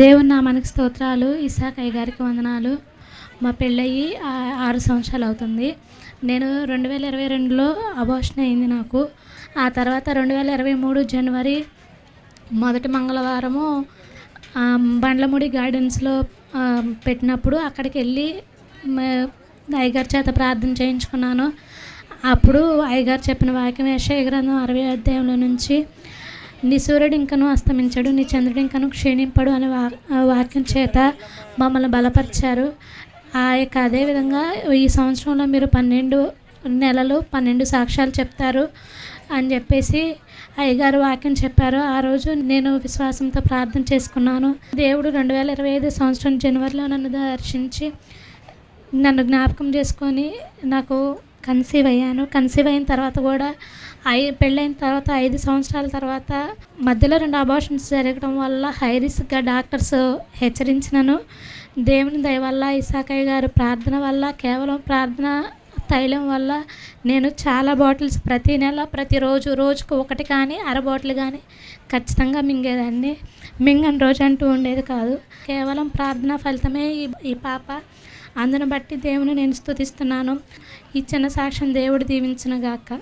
దేవుని నామానికి స్తోత్రాలు. ఇసాకయ్య గారికి వందనాలు. మా పెళ్ళయి ఆరు సంవత్సరాలు అవుతుంది. నేను రెండు వేల ఇరవై రెండులో అబోషన్ అయింది నాకు. ఆ తర్వాత రెండు వేల ఇరవై మూడు జనవరి మొదటి మంగళవారము బండ్లముడి బండ్లమూడి గార్డెన్స్లో పెట్టినప్పుడు అక్కడికి వెళ్ళి అయ్యగారి చేత ప్రార్థన చేయించుకున్నాను. అప్పుడు అయ్యగారు చెప్పిన వాక్యం యశయ గ్రంథం అరవై అధ్యాయంలో నుంచి నీ సూర్యుడు ఇంకను అస్తమించడు నీ చంద్రుడు ఇంకను క్షీణింపడు అనే వా వాక్యం చేత మమ్మల్ని బలపరిచారు. ఆ యొక్క అదేవిధంగా ఈ సంవత్సరంలో మీరు పన్నెండు నెలలు పన్నెండు సాక్ష్యాలు చెప్తారు అని చెప్పేసి అయ్యగారు వాక్యం చెప్పారు. ఆ రోజు నేను విశ్వాసంతో ప్రార్థన చేసుకున్నాను. దేవుడు రెండు వేల ఇరవై ఐదు సంవత్సరం జనవరిలో నన్ను దర్శించి నన్ను జ్ఞాపకం చేసుకొని నాకు కన్సీవ్ అయ్యాను. కన్సీవ్ అయిన తర్వాత కూడా ఐ పెళ్ళైన తర్వాత ఐదు సంవత్సరాల తర్వాత మధ్యలో రెండు అబార్షన్స్ జరగడం వల్ల హై రిస్క్గా డాక్టర్స్ హెచ్చరించినను. దేవుని దయ వల్ల ఇసాకయ్య గారు ప్రార్థన వల్ల కేవలం ప్రార్థన తైలం వల్ల నేను చాలా బాటిల్స్ ప్రతి నెల ప్రతిరోజు రోజుకు ఒకటి కానీ అర బాటిల్ కానీ ఖచ్చితంగా మింగేదాన్ని. మింగని రోజు అంటూ ఉండేది కాదు. కేవలం ప్రార్థన ఫలితమే ఈ ఈ పాప అందును బట్టి దేవుని నేను స్తుతిస్తున్నాను. ఈ చిన్న సాక్ష్యం దేవుడు దీవించిన గాక